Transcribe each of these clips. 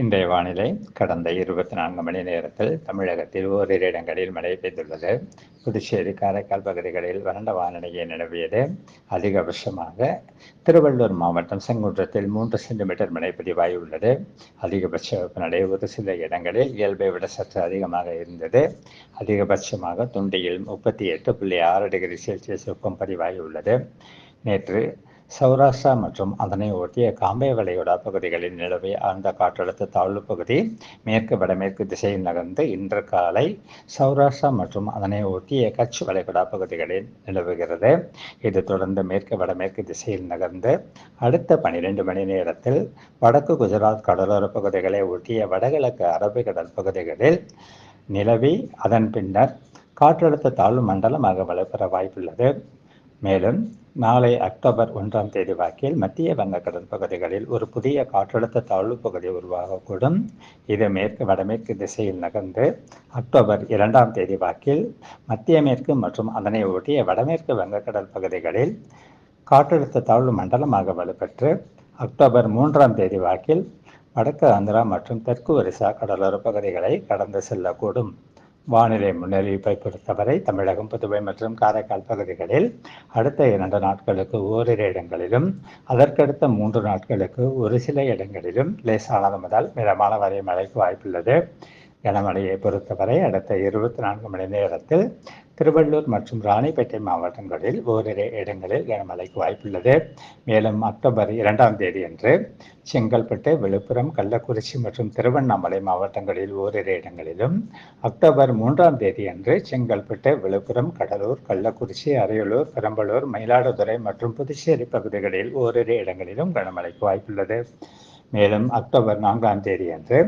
இன்றைய வானிலை கடந்த இருபத்தி நான்கு மணி நேரத்தில் தமிழகத்தில் ஓரிரு இடங்களில் மழை பெய்துள்ளது. புதுச்சேரி காரைக்கால் பகுதிகளில் வறண்ட வானிலையை நிலவியது. அதிகபட்சமாக திருவள்ளூர் மாவட்டம் செங்குன்றத்தில் மூன்று சென்டிமீட்டர் மழை பதிவாகியுள்ளது அதிகபட்ச வெப்பநிலை ஒரு சில இடங்களில் இயல்பை விட சற்று அதிகமாக இருந்தது. அதிகபட்சமாக துண்டியில் முப்பத்தி எட்டு புள்ளி ஆறு டிகிரி செல்சியஸ் வெப்பம் பதிவாகியுள்ளது நேற்று சௌராஷ்டிரா மற்றும் அதனை ஒட்டிய காம்பே வளைகுடா பகுதிகளில் நிலவிய ஆழ்ந்த காற்றழுத்த தாழ்வு பகுதி மேற்கு வடமேற்கு திசையில் நகர்ந்து இன்று காலை சௌராஷ்டிரா மற்றும் அதனை ஒட்டிய கட்ச் வளைகுடா பகுதிகளில் நிலவுகிறது. இது தொடர்ந்து மேற்கு வடமேற்கு திசையில் நகர்ந்து அடுத்த பனிரெண்டு மணி நேரத்தில் வடக்கு குஜராத் கடலோர பகுதிகளை ஒட்டிய வடகிழக்கு அரபிக்கடல் பகுதிகளில் நிலவி அதன் பின்னர் காற்றழுத்த தாழ்வு மண்டலமாக வலுப்பெற வாய்ப்புள்ளது. மேலும் நாளை அக்டோபர் ஒன்றாம் தேதி வாக்கில் மத்திய வங்கக்கடல் பகுதிகளில் ஒரு புதிய காற்றழுத்த தாழ்வு பகுதி உருவாகக்கூடும். இது மேற்கு வடமேற்கு திசையில் நகர்ந்து அக்டோபர் இரண்டாம் தேதி வாக்கில் மத்திய மேற்கு மற்றும் அதனை ஒட்டிய வடமேற்கு வங்கக்கடல் பகுதிகளில் காற்றழுத்த தாழ்வு மண்டலமாக வலுப்பெற்று அக்டோபர் மூன்றாம் தேதி வாக்கில் வடக்கு ஆந்திரா மற்றும் தெற்கு ஒரிசா கடலோர பகுதிகளை கடந்து செல்லக்கூடும். வானிலை முன்னறிவிப்பை பொறுத்தவரை தமிழகம் புதுவை மற்றும் காரைக்கால் பகுதிகளில் அடுத்த இரண்டு நாட்களுக்கு ஓரிரு இடங்களிலும் அதற்கடுத்த மூன்று நாட்களுக்கு ஒரு சில இடங்களிலும் லேசானது முதல் மிதமான வரை மழைக்கு வாய்ப்புள்ளது. கனமழையை பொறுத்தவரை அடுத்த இருபத்தி நான்கு மணி நேரத்தில் திருவள்ளூர் மற்றும் ராணிப்பேட்டை மாவட்டங்களில் ஓரிரு இடங்களில் கனமழைக்கு வாய்ப்புள்ளது. மேலும் அக்டோபர் இரண்டாம் தேதி அன்று செங்கல்பட்டு விழுப்புரம் கள்ளக்குறிச்சி மற்றும் திருவண்ணாமலை மாவட்டங்களில் ஓரிரு இடங்களிலும் அக்டோபர் மூன்றாம் தேதி அன்று செங்கல்பட்டு விழுப்புரம் கடலூர் கள்ளக்குறிச்சி அரியலூர் பெரம்பலூர் மயிலாடுதுறை மற்றும் புதுச்சேரி பகுதிகளில் ஓரிரு இடங்களிலும் கனமழைக்கு வாய்ப்புள்ளது. மேலும் அக்டோபர் நான்காம் தேதி அன்று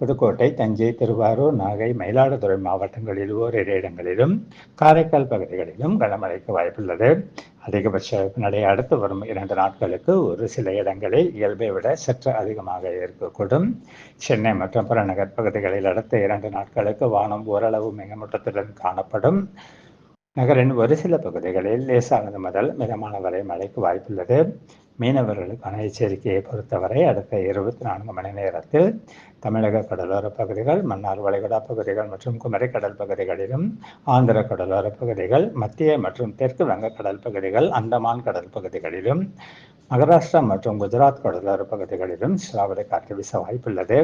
புதுக்கோட்டை தஞ்சை திருவாரூர் நாகை மயிலாடுதுறை மாவட்டங்களில் ஓரிரு இடங்களிலும் காரைக்கால் பகுதிகளிலும் கனமழைக்கு வாய்ப்புள்ளது. அதிகபட்ச வெப்பநிலை அடுத்து வரும் இரண்டு நாட்களுக்கு ஒரு சில இடங்களில் இயல்பை விட சற்று அதிகமாக இருக்கக்கூடும். சென்னை மற்றும் புறநகர் பகுதிகளில் அடுத்த இரண்டு நாட்களுக்கு வானம் ஓரளவு மிகமூட்டத்துடன் காணப்படும். நகரின் ஒரு சில பகுதிகளில் லேசானது முதல் மிதமான வரை மழைக்கு வாய்ப்புள்ளது. மீனவர்களுக்கான எச்சரிக்கையை பொறுத்தவரை அடுத்த இருபத்தி நான்கு மணி நேரத்தில் தமிழக கடலோர பகுதிகள் மன்னார் வளைகுடா பகுதிகள் மற்றும் குமரி கடல் பகுதிகளிலும் ஆந்திர கடலோர பகுதிகள் மத்திய மற்றும் தெற்கு வங்கக்கடல் பகுதிகள் அந்தமான் கடல் பகுதிகளிலும் மகாராஷ்டிரா மற்றும் குஜராத் கடலோர பகுதிகளிலும் சிலாவடை காற்று வீச வாய்ப்புள்ளது.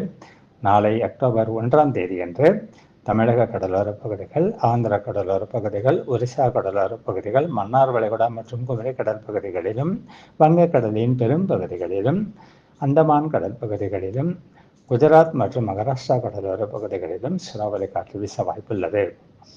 நாளை அக்டோபர் ஒன்றாம் தேதியன்று தமிழக கடலோர பகுதிகள் ஆந்திர கடலோர பகுதிகள் ஒரிசா கடலோர பகுதிகள் மன்னார் வளைகுடா மற்றும் குமரி கடல் பகுதிகளிலும் வங்கக்கடலின் பெரும் பகுதிகளிலும் அந்தமான் கடல் பகுதிகளிலும் குஜராத் மற்றும் மகாராஷ்டிரா கடலோர பகுதிகளிலும் சூறாவளி காற்று வீச வாய்ப்புள்ளது.